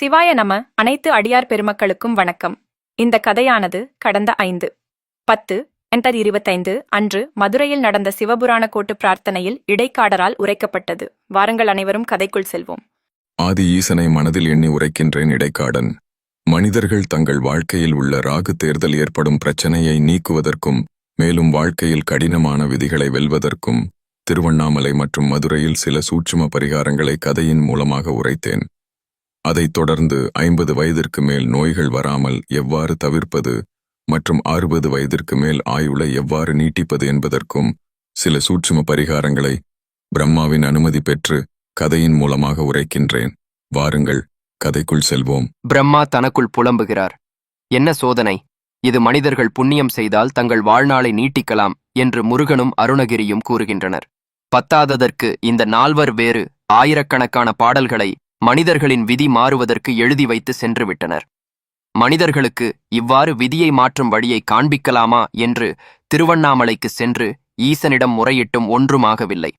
சிவாய நம அனைத்து அடியார் பெருமக்களுக்கும் வணக்கம். இந்த கதையானது கடந்த ஐந்து. பத்து என்டர் இருபத்தைந்து அன்று மதுரையில் நடந்த சிவபுராண கோட்டு பிரார்த்தனையில் இடைக்காடரால் உரைக்கப்பட்டது. வாருங்கள் அனைவரும் கதைக்குள் செல்வோம். ஆதி ஈசனை மனதில் எண்ணி உரைக்கின்றேன் இடைக்காடன். மனிதர்கள் தங்கள் வாழ்க்கையில் உள்ள ராகு தேர்தல் ஏற்படும் பிரச்சனையை நீக்குவதற்கும் மேலும் வாழ்க்கையில் கடினமான விதிகளை வெல்வதற்கும் திருவண்ணாமலை மற்றும் மதுரையில் சில சூட்சும பரிகாரங்களை கதையின் மூலமாக உரைத்தேன். அதைத் தொடர்ந்து ஐம்பது வயதிற்கு மேல் நோய்கள் வராமல் எவ்வாறு தவிர்ப்பது மற்றும் அறுபது வயதிற்கு மேல் ஆயுளை எவ்வாறு நீட்டிப்பது என்பதற்கும் சில சூட்சும பரிகாரங்களை பிரம்மாவின் அனுமதி பெற்று கதையின் மூலமாக உரைக்கின்றேன். வாருங்கள் கதைக்குள் செல்வோம். பிரம்மா தனக்குள் புலம்புகிறார். என்ன சோதனை? இது மனிதர்கள் புண்ணியம் செய்தால் தங்கள் வாழ்நாளை நீட்டிக்கலாம் என்று முருகனும் அருணகிரியும் கூறுகின்றனர். பத்தாததற்கு இந்த நால்வர் வேறு ஆயிரக்கணக்கான பாடல்களை மனிதர்களின் விதி மாறுவதற்கு எழுதி வைத்து சென்று விட்டனர். மனிதர்களுக்கு இவ்வாறு விதியை மாற்றும் வழியை காண்பிக்கலாமா என்று திருவண்ணாமலைக்கு சென்று ஈசனிடம் முறையிட்டும் ஒன்றுமாகவில்லை.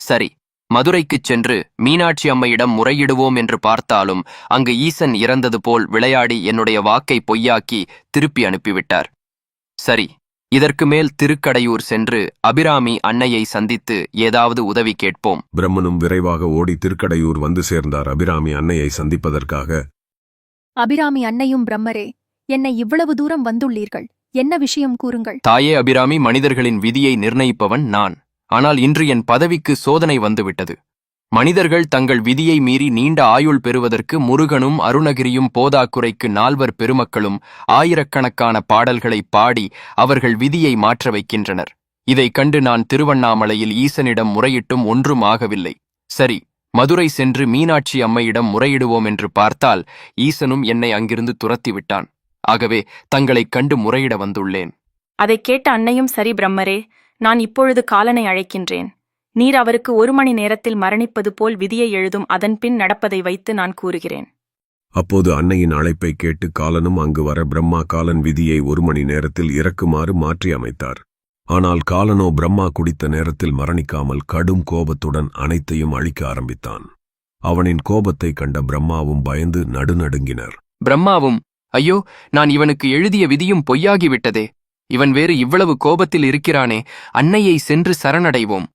சரி மதுரைக்குச் சென்று மீனாட்சி அம்மையிடம் முறையிடுவோம் என்று பார்த்தாலும் அங்கு ஈசன் இறந்தது போல் விளையாடி என்னுடைய வாக்கை பொய்யாக்கி திருப்பி அனுப்பிவிட்டார். சரி இதற்கு மேல் திருக்கடையூர் சென்று அபிராமி அன்னையை சந்தித்து ஏதாவது உதவி கேட்போம். பிரம்மனும் விரைவாக ஓடி திருக்கடையூர் வந்து சேர்ந்தார் அபிராமி அன்னையை சந்திப்பதற்காக. அபிராமி அன்னையும் பிரம்மரே என்னை இவ்வளவு தூரம் வந்துள்ளீர்கள் என்ன விஷயம் கூறுங்கள்? தாயே அபிராமி மனிதர்களின் விதியை நிர்ணயிப்பவன் நான் ஆனால் இன்று என் பதவிக்கு சோதனை வந்துவிட்டது. மனிதர்கள் தங்கள் விதியை மீறி நீண்ட ஆயுள் பெறுவதற்கு முருகனும் அருணகிரியும் போதாக்குறைக்கு நால்வர் பெருமக்களும் ஆயிரக்கணக்கான பாடல்களை பாடி அவர்கள் விதியை மாற்ற வைக்கின்றனர். இதைக் கண்டு நான் திருவண்ணாமலையில் ஈசனிடம் முறையிட்டும் ஒன்றும் ஆகவில்லை. சரி மதுரை சென்று மீனாட்சி அம்மையிடம் முறையிடுவோம் என்று பார்த்தால் ஈசனும் என்னை அங்கிருந்து துரத்திவிட்டான். ஆகவே தங்களைக் கண்டு முறையிட வந்துள்ளேன். அதைக் கேட்ட அன்னையும் சரி பிரம்மரே நான் இப்பொழுது காலனை அழைக்கின்றேன். நீர் அவருக்கு ஒரு மணி நேரத்தில் மரணிப்பது போல் விதியை எழுதும் அதன்பின் நடப்பதை வைத்து நான் கூறுகிறேன். அப்போது அன்னையின் அழைப்பை கேட்டு காலனும் அங்கு வர பிரம்மா காலன் விதியை ஒரு மணி நேரத்தில் இறக்குமாறு மாற்றி அமைத்தார். ஆனால் காலனோ பிரம்மா குடித்த நேரத்தில் மரணிக்காமல் கடும் கோபத்துடன் அனைத்தையும் அழிக்க ஆரம்பித்தான். அவனின் கோபத்தை கண்ட பிரம்மாவும் பயந்து நடுநடுங்கினர். பிரம்மாவும் ஐயோ நான் இவனுக்கு எழுதிய விதியும் பொய்யாகிவிட்டதே. இவன் வேறு இவ்வளவு கோபத்தில் இருக்கிறானே அன்னையை சென்று சரணடைவோம்.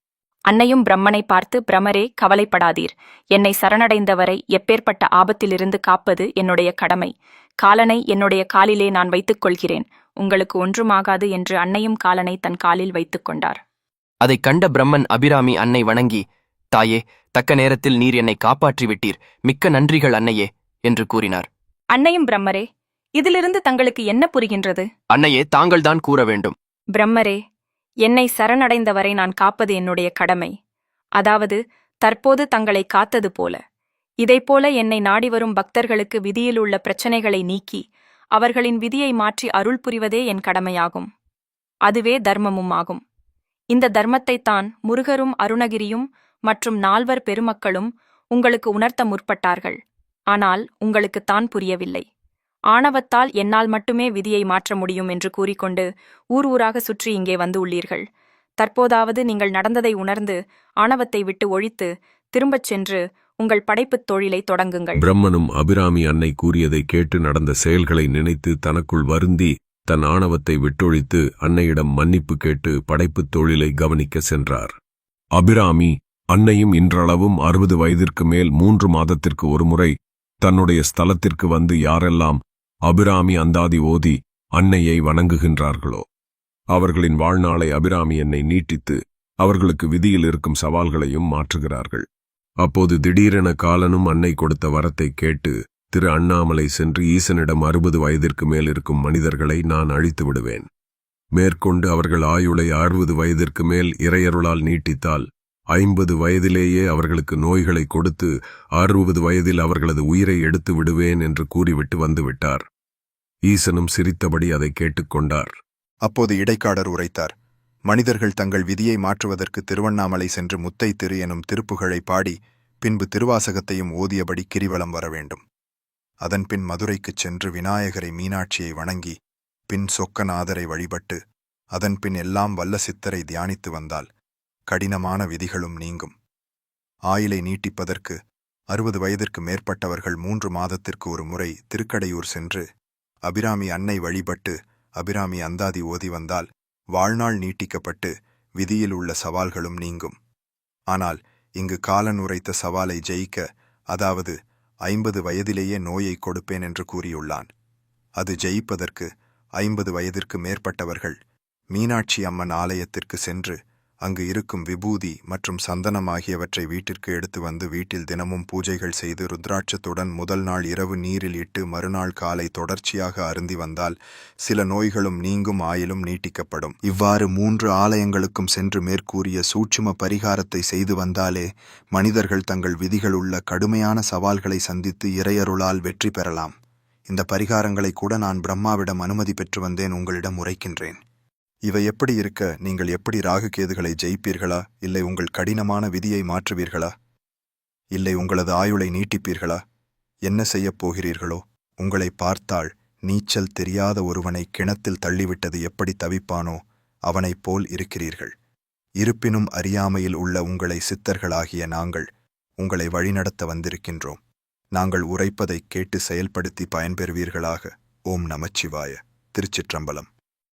அன்னையும் பிரம்மனை பார்த்து பிரமரே கவலைப்படாதீர். என்னை சரணடைந்தவரை எப்பேற்பட்ட ஆபத்திலிருந்து காப்பது என்னுடைய கடமை. காலனை என்னுடைய காலிலே நான் வைத்துக் கொள்கிறேன். உங்களுக்கு ஒன்றுமாகாது என்று அன்னையும் காலனை தன் காலில் வைத்துக் கொண்டார். அதைக் கண்ட பிரம்மன் அபிராமி அன்னை வணங்கி தாயே தக்க நேரத்தில் நீர் என்னை காப்பாற்றி விட்டீர் மிக்க நன்றிகள் அன்னையே என்று கூறினார். அன்னையும் பிரம்மரே இதிலிருந்து தங்களுக்கு என்ன புரிகின்றது? அன்னையே தாங்கள்தான் கூற வேண்டும். பிரம்மரே என்னை சரணடைந்தவரை நான் காப்பது என்னுடைய கடமை. அதாவது தற்போது தங்களை காத்தது போல. இதைப்போல என்னை நாடி வரும் பக்தர்களுக்கு விதியிலுள்ள பிரச்சனைகளை நீக்கி அவர்களின் விதியை மாற்றி அருள் புரிவதே என் கடமையாகும். அதுவே தர்மமும் ஆகும். இந்த தர்மத்தைத்தான் முருகரும் அருணகிரியும் மற்றும் நால்வர் பெருமக்களும் உங்களுக்கு உணர்த்த முற்பட்டார்கள். ஆனால் உங்களுக்குத்தான் புரியவில்லை. ஆணவத்தால் என்னால் மட்டுமே விதியை மாற்ற முடியும் என்று கூறிக்கொண்டு ஊர் ஊராக சுற்றி இங்கே வந்து உள்ளீர்கள். தற்போதாவது நீங்கள் நடந்ததை உணர்ந்து ஆணவத்தை விட்டு ஒழித்து திரும்பச் சென்று உங்கள் படைப்புத் தொழிலை தொடங்குங்கள். பிரம்மனும் அபிராமி அன்னை கூறியதை கேட்டு நடந்த செயல்களை நினைத்து தனக்குள் வருந்தி தன் ஆணவத்தை விட்டொழித்து அன்னையிடம் மன்னிப்பு கேட்டு படைப்புத் தொழிலை கவனிக்க சென்றார். அபிராமி அன்னையும் இன்றளவும் அறுபது வயதிற்கு மேல் மூன்று மாதத்திற்கு ஒருமுறை தன்னுடைய ஸ்தலத்திற்கு வந்து யாரெல்லாம் அபிராமி அந்தாதி ஓதி அன்னையை வணங்குகின்றார்களோ? அவர்களின் வாழ்நாளை அபிராமி என்னை நீட்டித்து அவர்களுக்கு விதியில் இருக்கும் சவால்களையும் மாற்றுகிறார்கள். அப்போது திடீரென காலனும் அன்னை கொடுத்த வரத்தை கேட்டு திரு அண்ணாமலை சென்று ஈசனிடம் அறுபது வயதிற்கு மேல் இருக்கும் மனிதர்களை நான் அழித்து விடுவேன். மேற்கொண்டு அவர்கள் ஆயுளை அறுபது வயதிற்கு மேல் இறையருளால் நீட்டித்தால் ஐம்பது வயதிலேயே அவர்களுக்கு நோய்களை கொடுத்து அறுபது வயதில் அவர்களது உயிரை எடுத்து விடுவேன் என்று கூறிவிட்டு வந்துவிட்டார். ஈசனும் சிரித்தபடி அதை கேட்டுக்கொண்டார். அப்போது இடைக்காடர் உரைத்தார். மனிதர்கள் தங்கள் விதியை மாற்றுவதற்கு திருவண்ணாமலை சென்று முத்தை திரு எனும் திருப்புகழை பாடி பின்பு திருவாசகத்தையும் ஓதியபடி கிரிவலம் வர வேண்டும். அதன்பின் மதுரைக்குச் சென்று விநாயகரை மீனாட்சியை வணங்கி பின் சொக்கநாதரை வழிபட்டு அதன்பின் எல்லாம் வல்ல சித்தரை தியானித்து வந்தால் கடினமான விதிகளும் நீங்கும். ஆயிலை நீட்டிப்பதற்கு அறுபது வயதிற்கு மேற்பட்டவர்கள் மூன்று மாதத்திற்கு ஒரு முறை திருக்கடையூர் சென்று அபிராமி அன்னை வழிபட்டு அபிராமி அந்தாதி ஓதி வந்தால் வாழ்நாள் நீட்டிக்கப்பட்டு விதியில் உள்ள சவால்களும் நீங்கும். ஆனால் இங்கு காலன் உரைத்த சவாலை ஜெயிக்க அதாவது ஐம்பது வயதிலேயே நோயை கொடுப்பேன் என்று கூறியுள்ளான். அது ஜெயிப்பதற்கு ஐம்பது வயதிற்கு மேற்பட்டவர்கள் மீனாட்சி அம்மன் ஆலயத்திற்கு சென்று அங்கு இருக்கும் விபூதி மற்றும் சந்தனம் ஆகியவற்றை வீட்டிற்கு எடுத்து வந்து வீட்டில் தினமும் பூஜைகள் செய்து ருத்ராட்சத்துடன் முதல் நாள் இரவு நீரில் இட்டு மறுநாள் காலை தொடர்ச்சியாக அருந்தி வந்தால் சில நோய்களும் நீங்கும் ஆயிலும் நீட்டிக்கப்படும். இவ்வாறு மூன்று ஆலயங்களுக்கும் சென்று மேற்கூறிய சூட்சும பரிகாரத்தை செய்து வந்தாலே மனிதர்கள் தங்கள் விதிகள் உள்ள கடுமையான சவால்களை சந்தித்து இறையருளால் வெற்றி பெறலாம். இந்த பரிகாரங்களை கூட நான் பிரம்மாவிடம் அனுமதி பெற்று வந்தேன் உங்களிடம் உரைக்கின்றேன். இவை எப்படி இருக்க? நீங்கள் எப்படி ராகுகேதுகளை ஜெயிப்பீர்களா? இல்லை உங்கள் கடினமான விதியை மாற்றுவீர்களா? இல்லை உங்களது ஆயுளை நீட்டிப்பீர்களா? என்ன செய்யப் போகிறீர்களோ? உங்களை பார்த்தால் நீச்சல் தெரியாத ஒருவனை கிணத்தில் தள்ளிவிட்டது எப்படி தவிப்பானோ அவனைப் போல் இருக்கிறீர்கள். இருப்பினும் அறியாமையில் உள்ள உங்களை சித்தர்களாகிய நாங்கள் உங்களை வழிநடத்த வந்திருக்கின்றோம். நாங்கள் உரைப்பதைக் கேட்டு செயல்படுத்தி பயன்பெறுவீர்களாக. ஓம் நமச்சிவாய. திருச்சிற்றம்பலம்.